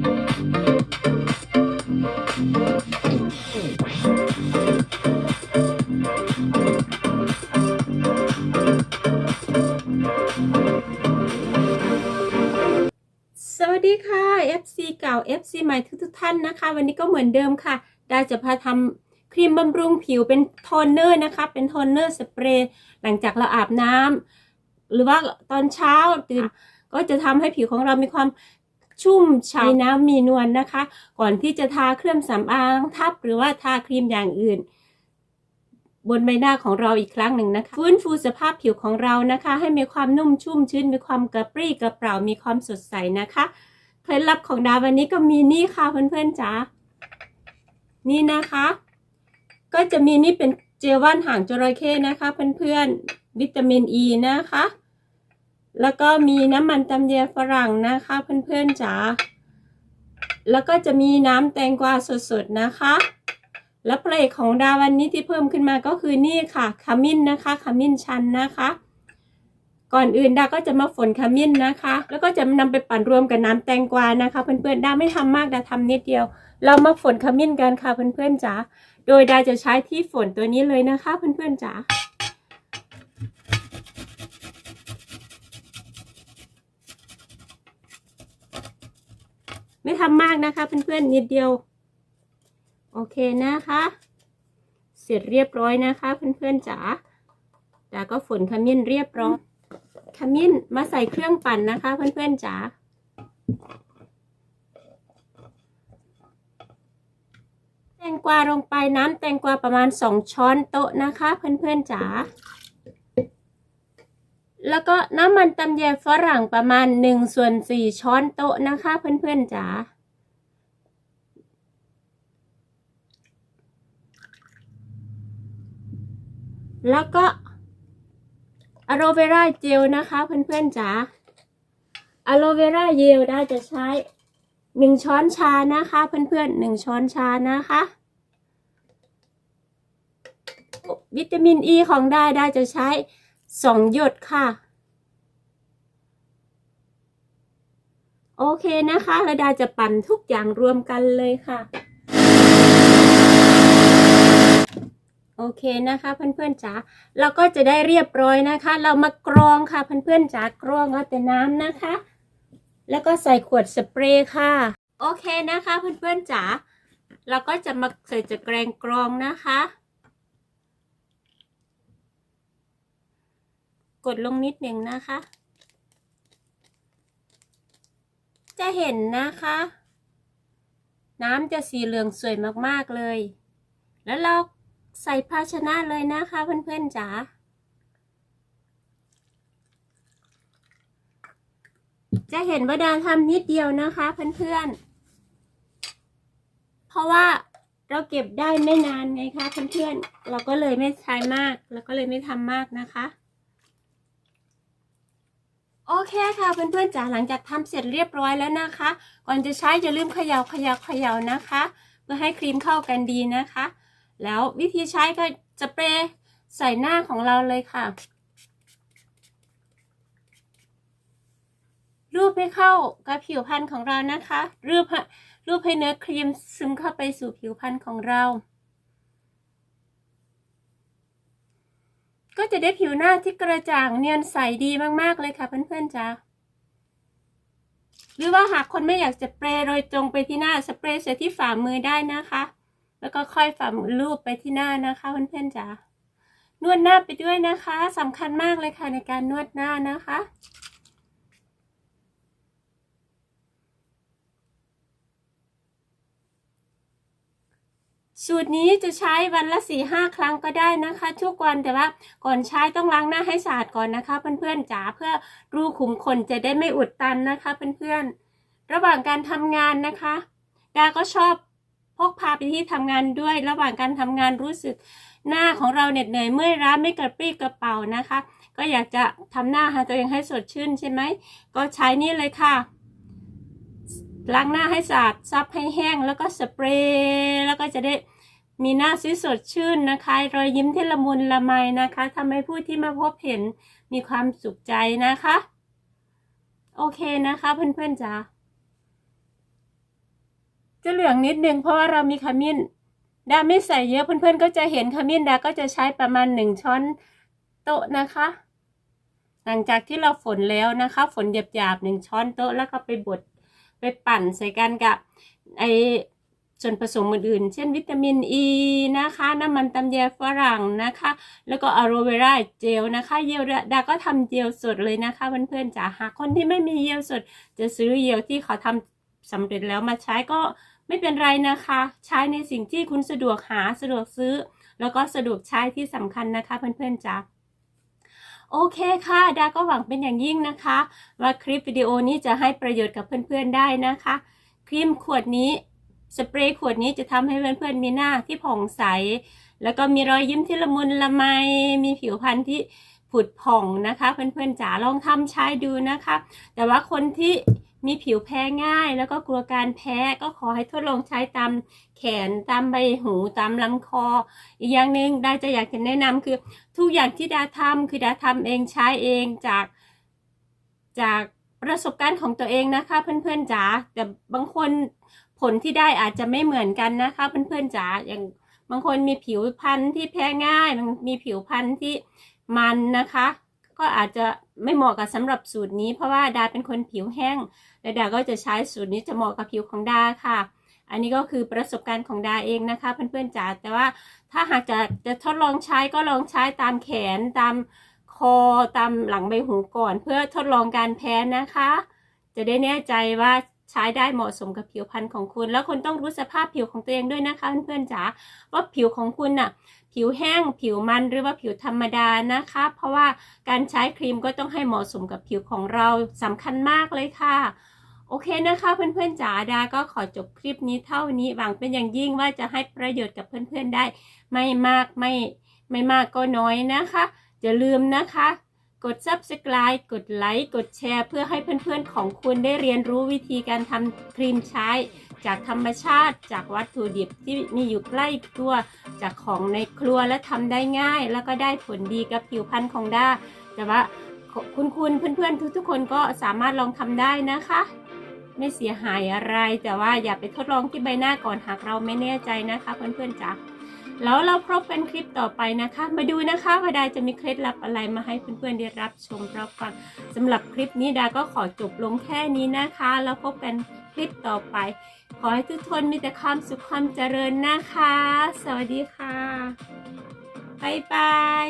สวัสดีค่ะ FC เก่า FC ใหม่ทุกๆท่านนะคะ วันนี้ก็เหมือนเดิมค่ะ ได้จะพาทำครีมบำรุงผิวเป็นโทนเนอร์นะคะ เป็นโทนเนอร์สเปรย์หลังจากเราอาบน้ำหรือว่าตอนเช้าตื่นก็จะทำให้ผิวของเรามีความ ชุ่มฉ่ำน้ำมีนวลนะคะ ก่อนที่จะทาเครื่องสำอางทับหรือว่าทาครีมอย่างอื่น บนใบหน้าของเราอีกครั้งหนึ่งนะคะ ฟื้นฟูสภาพผิวของเรานะคะ ให้มีความนุ่มชุ่มชื้นมีความกระปรี้กระเปร่ามีความสดใสนะคะเคล็ดลับของดาวันนี้ก็มีนี่ค่ะเพื่อนๆจ๋านี่นะคะ ก็จะมีนี่เป็นเจลว่านหางจระเข้นะคะ เพื่อนๆวิตามินอ e ีนะคะ แล้วก็มีน้ำมันตำแยฝรั่งนะคะเพื่อนๆจ๋า แล้วก็จะมีน้ำแตงกวาสดๆนะคะ และเพลงของดาวันนี้ที่เพิ่มขึ้นมาก็คือนี่ค่ะขมิ้นนะคะขมิ้นชันนะคะ ก่อนอื่นดาก็จะมาฝนขมิ้นนะคะ แล้วก็จะนำไปปั่นรวมกับน้ำแตงกวานะคะเพื่อนๆดาไม่ทำมากดาทำนิดเดียว เรามาฝนขมิ้นกันค่ะเพื่อนๆจ๋า โดยดาจะใช้ที่ฝนตัวนี้เลยนะคะเพื่อนๆจ๋า ไม่ทำมากนะคะเพื่อนๆนิดเดียว โอเคนะคะ เสร็จเรียบร้อยนะคะเพื่อนๆจ๋าดาก็ฝนขมิ้นเรียบร้อยขมิ้นมาใส่เครื่องปั่นนะคะเพื่อนๆจ๋าแตงกวาลงไปน้ำแตงกวาประมาณสองช้อนโต๊ะนะคะ เพื่อนๆจ๋า แล้วก็น้ำมันตำแยฝรั่งประมาณหนึ่งส่วนสี่ช้อนโต๊ะนะคะเพื่อนๆจ๋าแล้วก็อะโลเวราเจลนะคะเพื่อนๆจ๋าอะโลเวราเจลได้จะใช้หนึ่งช้อนชานะคะเพื่อนๆหนึ่งช้อนชานะคะ วิตามินอ e ีของได้ได้จะใช้ สองหยดค่ะ โอเคนะคะแล้วดาจะปั่นทุกอย่างรวมกันเลยค่ะ โอเคนะคะเพื่อนๆจ๋าเราก็จะได้เรียบร้อยนะคะ เรามากรองค่ะเพื่อนๆจ๋ากรองเอาแต่น้ำนะคะ แล้วก็ใส่ขวดสเปรย์ค่ะ โอเคนะคะเพื่อนๆจ๋าเราก็จะมาใส่จะแกรงกรองนะคะ กดลงนิดหนึ่งนะคะ จะเห็นนะคะ น้ำจะสีเหลืองสวยมากๆเลย แล้วเราใส่ภาชนะเลยนะคะเพื่อนๆจ๋าจะเห็นว่าดาทำนิดเดียวนะคะเพื่อนๆ เพราะว่าเราเก็บได้ไม่นานไงคะเพื่อนๆ เราก็เลยไม่ใช้มากแล้วก็เลยไม่ทำมากนะคะ โอเคค่ะเพื่อนๆจ๋าหลังจากทำเสร็จเรียบร้อยแล้วนะคะ ก่อนจะใช้อย่าลืมเขย่าเขย่าเขย่านะคะ เพื่อให้ครีมเข้ากันดีนะคะ แล้ววิธีใช้ก็จะเปรย์ใส่หน้าของเราเลยค่ะ รูปให้เข้ากับผิวพรรณของเรานะคะ รูปรูปให้เนื้อครีมซึมเข้าไปสู่ผิวพรรณของเรา ก็จะได้ผิวหน้าที่กระจ่างเนียนใสดีมากๆเลยค่ะเพื่อนๆจ้าหรือว่าหากคนไม่อยากจะเปรย์โดยตรงไปที่หน้าสเปรย์ใส่ที่ฝ่ามือได้นะคะ แล้วก็ค่อยฝ่ามือลูบไปที่หน้านะคะเพื่อนๆจ้านวดหน้าไปด้วยนะคะสำคัญมากเลยค่ะในการนวดหน้านะคะ สูตรนี้จะใช้วันละสี่ห้าครั้งก็ได้นะคะ ทุกวันแต่ว่าก่อนใช้ต้องล้างหน้าให้สะอาดก่อนนะคะ เพื่อนๆจ๋าเพื่อรูขุมขนจะได้ไม่อุดตันนะคะเพื่อนๆระหว่างการทำงานนะคะดาก็ชอบพกพาไปที่ทำงานด้วย ระหว่างการทำงานรู้สึกหน้าของเราเหน็ดเหนื่อยเมื่อยล้าไม่กระปรี้กระเป๋านะคะ ก็อยากจะทำหน้าหาตัวเองให้สดชื่นใช่ไหมก็ใช้นี่เลยค่ะ ล้างหน้าให้สะอาดซับให้แห้งแล้วก็สเปรย์แล้วก็จะได้มีหน้าสสดชื่นนะคะ รอยยิ้มที่ละมุนละไมนะคะทำให้ผู้ที่มาพบเห็นมีความสุขใจนะคะ โอเคนะคะเพื่อนๆจ๋าจะเหลืองนิดนึงเพราะว่าเรามีขมิ้นดาไม่ใส่เยอะเพื่อนๆก็จะเห็นขมิ้นดาก็จะใช้ประมาณหนึ่งช้อนโต๊ะนะคะ หลังจากที่เราฝนแล้วนะคะ ฝนหยาบๆหนึ่งช้อนโต๊ะแล้วก็ไปบด ไปปั่นใส่กันกับไอส่วนผสมอื่นๆ เช่นวิตามินอ e ีนะคะ น้ำมันตำแยฝรั่งนะคะ แล้วก็อะโรเวราเจลนะคะ เยลดาก็ทำเจลสดเลยนะคะเพื่อนๆจ๋าหากคนที่ไม่มีเยลสด จะซื้อเยลที่เขาทำสำเร็จแล้วมาใช้ก็ไม่เป็นไรนะคะ ใช้ในสิ่งที่คุณสะดวกหาสะดวกซื้อ แล้วก็สะดวกใช้ที่สำคัญนะคะเพื่อนๆจ๋า โอเคค่ะดาก็หวังเป็นอย่างยิ่งนะคะ ว่าคลิปวิดีโอนี้จะให้ประโยชน์กับเพื่อนๆได้นะคะ ครีมขวดนี้สเปรย์ขวดนี้จะทำให้เพื่อนๆมีหน้าที่ผ่องใส แล้วก็มีรอยยิ้มที่ละมุนละไม มีผิวพรรณที่ผุดผ่องนะคะ เพื่อนๆจ๋าลองทำใช้ดูนะคะ แต่ว่าคนที่ มีผิวแพ้ง่าย แล้วก็กลัวการแพ้ก็ขอให้ทดลองใช้ตามแขนตามใบหูตามลำคอ อีกอย่างหนึ่งดาจะอยากจะแนะนำคือ ทุกอย่างที่ดาทำคือดาทำเองใช้เองจากจากประสบการณ์ของตัวเองนะคะ เพื่อนๆจ๋าแต่บางคนผลที่ได้อาจจะไม่เหมือนกันนะคะ เพื่อนๆจ๋าอย่างบางคนมีผิวพรรณที่แพ้ง่ายมีผิวพรรณที่มันนะคะ ก็อาจจะไม่เหมาะกับสำหรับสูตรนี้ เพราะว่าดาเป็นคนผิวแห้ง และดาก็จะใช้สูตรนี้จะเหมาะกับผิวของดาค่ะ อันนี้ก็คือประสบการณ์ของดาเองนะคะ เพื่อนๆจ๋าแต่ว่าถ้าหากจะจะทดลองใช้ก็ลองใช้ตามแขนตามคอตามหลังใบหูก่อน เพื่อทดลองการแพ้นะคะ จะได้แน่ใจว่า ใช้ได้เหมาะสมกับผิวพรรณของคุณ แล้วคุณต้องรู้สภาพผิวของตัวเองด้วยนะคะ เพื่อนๆจ๋าว่าผิวของคุณน่ะผิวแห้งผิวมันหรือว่าผิวธรรมดานะคะ เพราะว่าการใช้ครีมก็ต้องให้เหมาะสมกับผิวของเราสำคัญมากเลยค่ะโอเคนะคะเพื่อนๆจ๋าดาก็ขอจบคลิปนี้เท่านี้หวังเป็นอย่างยิ่งว่าจะให้ประโยชน์กับเพื่อนๆได้ ไม่มากไม่ไม่มากก็น้อยนะคะอย่าลืมนะคะ กด subscribe กดไลค์ กดแชร์ เพื่อให้เพื่อนๆของคุณได้เรียนรู้วิธีการทำครีมใช้ จากธรรมชาติ จากวัตถุดิบที่มีอยู่ใกล้ตัว จากของในครัวและทำได้ง่าย แล้วก็ได้ผลดีกับผิวพรรณของด้า แต่ว่าคุณคุณเพื่อนๆ ทุกๆ คนก็สามารถลองทำได้นะคะ ไม่เสียหายอะไร แต่ว่าอย่าไปทดลองที่ใบหน้าก่อนหากเราไม่แน่ใจนะคะ เพื่อนๆจ๋า แล้วเราพบกันคลิปต่อไปนะคะ มาดูนะคะว่าดาจะมีเคล็ดลับอะไรมาให้เพื่อนๆได้รับชมรับฟังสำหรับคลิปนี้ดาก็ขอจบลงแค่นี้นะคะ แล้วพบกันคลิปต่อไป ขอให้ทุกคนมีแต่ความสุขความเจริญนะคะ สวัสดีค่ะบ๊ายบาย